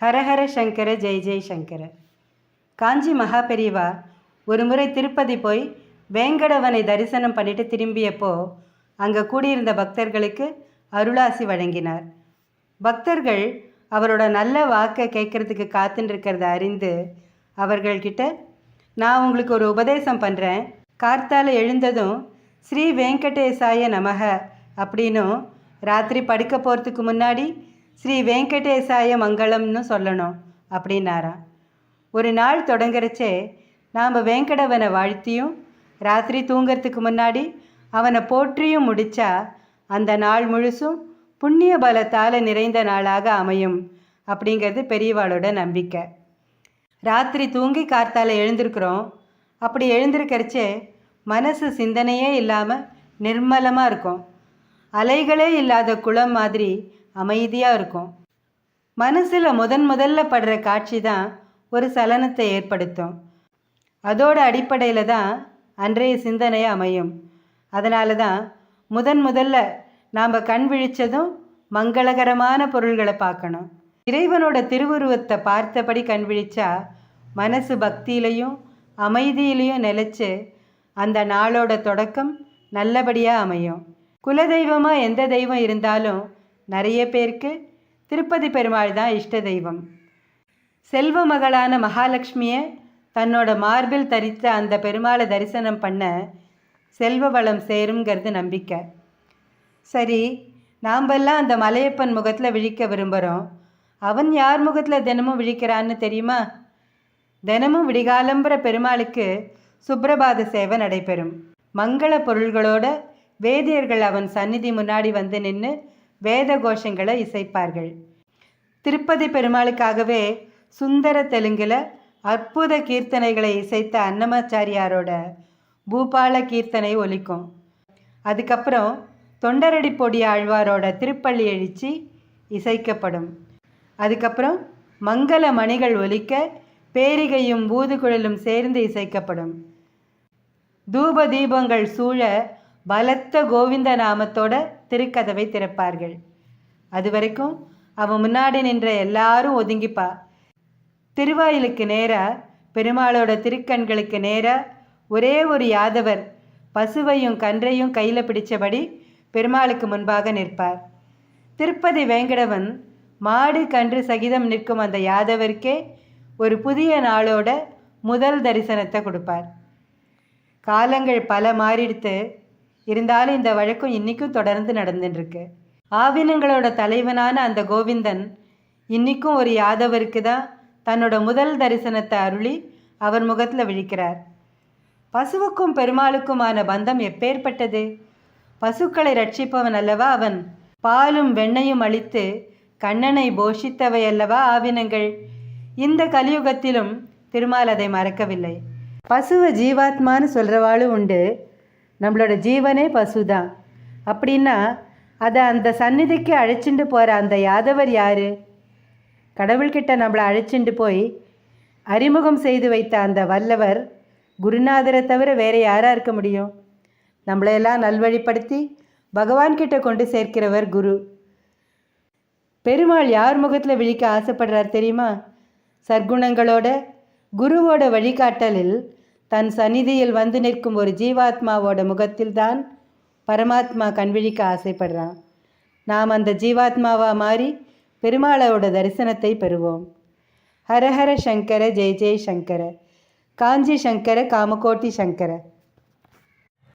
ஹரஹர சங்கர ஜெய் ஜெய் சங்கர. காஞ்சி மகா பெரியவா ஒரு முறை திருப்பதி போய் வேங்கடவனை தரிசனம் பண்ணிட்டு திரும்பியப்போ அங்கே கூடியிருந்த பக்தர்களுக்கு அருளாசி வழங்கினார். பக்தர்கள் அவரோட நல்ல வாக்கை கேட்கறதுக்கு காத்துன்னு அறிந்து அவர்கள்கிட்ட நான் உங்களுக்கு ஒரு உபதேசம் பண்ணுறேன் கார்த்தால் எழுந்ததும் ஸ்ரீ வெங்கடேசாய நமக அப்படின்னும் ராத்திரி படுக்க போகிறதுக்கு முன்னாடி ஸ்ரீ வெங்கடேசாய மங்களம்னு சொல்லணும் அப்படின்னாராம் ஒரு நாள் தொடங்குறச்சே நாம் வேங்கடவனை வாழ்த்தியும் ராத்திரி தூங்கிறதுக்கு முன்னாடி அவனை போற்றியும் முடித்தா அந்த நாள் முழுசும் புண்ணிய பலத்தால் நிறைந்த நாளாக அமையும் அப்படிங்கிறது பெரியவாளோட நம்பிக்கை. ராத்திரி தூங்கி கார்த்தால் எழுந்திருக்கிறோம். அப்படி எழுந்திருக்கிறச்சே மனசு சிந்தனையே இல்லாமல் நிர்மலமாக இருக்கும். அலைகளே இல்லாத குளம் மாதிரி அமைதியாக இருக்கும். மனசில் முதன் முதல்ல படுற காட்சி தான் ஒரு சலனத்தை ஏற்படுத்தும். அதோட அடிப்படையில் தான் அன்றைய சிந்தனை அமையும். அதனால தான் முதன் முதல்ல நாம் கண் விழித்ததும் மங்களகரமான பொருள்களை பார்க்கணும். இறைவனோட திருவுருவத்தை பார்த்தபடி கண் விழிச்சா மனசு பக்தியிலையும் அமைதியிலையும் நிலச்சி அந்த நாளோட தொடக்கம் நல்லபடியாக அமையும். குலதெய்வமாக எந்த தெய்வம் இருந்தாலும் நிறைய பேருக்கு திருப்பதி பெருமாள் தான் இஷ்ட தெய்வம். செல்வ மகளான மகாலட்சுமியை தன்னோட மார்பில் தரித்த அந்த பெருமாளை தரிசனம் பண்ண செல்வ வளம் சேருங்கிறது நம்பிக்கை. சரி நாம்பெல்லாம் அந்த மலையப்பன் முகத்தில் விழிக்க விரும்புகிறோம் அவன் யார் முகத்தில் தினமும் விழிக்கிறான்னு தெரியுமா? தினமும் விடிகாலம்புற பெருமாளுக்கு சுப்ரபாத சேவை நடைபெறும். மங்கள பொருள்களோட வேதியர்கள் அவன் சந்நிதி முன்னாடி வந்து நின்று வேத கோஷங்களை இசைப்பார்கள். திருப்பதி பெருமாளுக்காகவே சுந்தர தெலுங்கில் அற்புத கீர்த்தனைகளை இசைத்த அன்னமாச்சாரியாரோட பூபால கீர்த்தனை ஒலிக்கும். அதுக்கப்புறம் தொண்டரடி பொடி ஆழ்வாரோட திருப்பள்ளி எழுச்சி இசைக்கப்படும். அதுக்கப்புறம் மங்கள மணிகள் ஒலிக்க பேரிகையும் ஊதுகுழலும் சேர்ந்து இசைக்கப்படும். தூப தீபங்கள் சூழ பலத்த கோவிந்த நாமத்தோட திருக்கதவை திறப்பார்கள். அது வரைக்கும் அவன் முன்னாடி நின்ற எல்லாரும் ஒதுங்கிப்பா. திருவாயிலுக்கு நேராக பெருமாளோட திருக்கண்களுக்கு நேராக ஒரே ஒரு யாதவர் பசுவையும் கன்றையும் கையில் பிடித்தபடி பெருமாளுக்கு முன்பாக நிற்பார். திருப்பதி வேங்கடவன் மாடு கன்று சகிதம் நிற்கும் அந்த யாதவருக்கே ஒரு புதிய நாளோட முதல் தரிசனத்தை கொடுப்பார். காலங்கள் பல மாறிடுத்து இருந்தாலும் இந்த வழக்கம் இன்றைக்கும் தொடர்ந்து நடந்துட்டுருக்கு. ஆவினங்களோட தலைவனான அந்த கோவிந்தன் இன்றைக்கும் ஒரு யாதவருக்கு தான் தன்னோட முதல் தரிசனத்தை அருளி அவர் முகத்தில் விழிக்கிறார். பசுவுக்கும் பெருமாளுக்குமான பந்தம் எப்பேற்பட்டது? பசுக்களை ரட்சிப்பவன் அல்லவா அவன்? பாலும் வெண்ணையும் அளித்து கண்ணனை போஷித்தவை அல்லவா ஆவினங்கள்? இந்த கலியுகத்திலும் திருமால் அதை மறக்கவில்லை. பசுவை ஜீவாத்மான்னு சொல்கிறவாளும் உண்டு. நம்மளோட ஜீவனே பசு தான் அப்படின்னா அதை அந்த சந்நிதிக்கு அழைச்சிட்டு போகிற அந்த யாதவர் யார்? கடவுள்கிட்ட நம்மளை அழைச்சிட்டு போய் அறிமுகம் செய்து வைத்த அந்த வல்லவர் குருநாதரை தவிர வேறு யாராக இருக்க முடியும்? நம்மளையெல்லாம் நல்வழிப்படுத்தி பகவான்கிட்ட கொண்டு சேர்க்கிறவர் குரு. பெருமாள் யார் முகத்தில் விழிக்க ஆசைப்படுறார் தெரியுமா? சர்க்குணங்களோட குருவோட வழிகாட்டலில் தன் சந்நிதியில் வந்து நிற்கும் ஒரு ஜீவாத்மாவோட முகத்தில்தான் பரமாத்மா கண்விழிக்க ஆசைப்படுறான். நாம் அந்த ஜீவாத்மாவாக மாறி பெருமாளோட தரிசனத்தை பெறுவோம். ஹரஹர சங்கர ஜெய் ஜெய் சங்கர. காஞ்சி சங்கர காமகோட்டி சங்கர.